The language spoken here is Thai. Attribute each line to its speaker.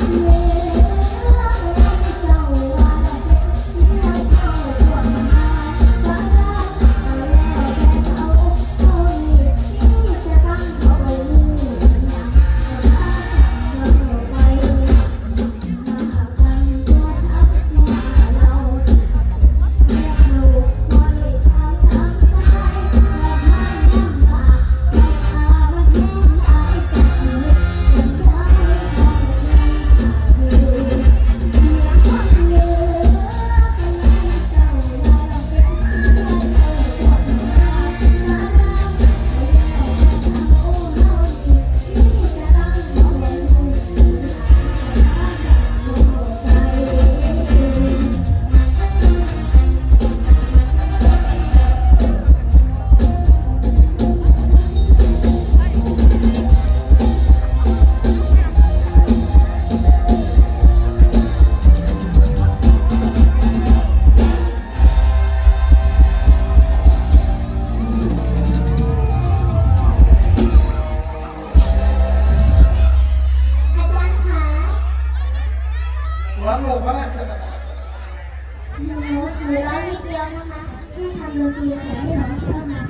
Speaker 1: Thank you. ลูเขานะ
Speaker 2: หนูหนูร้องนิดเดียวนะคะให้ทำดนตรีเสร็จให้น้องเพิ่มมา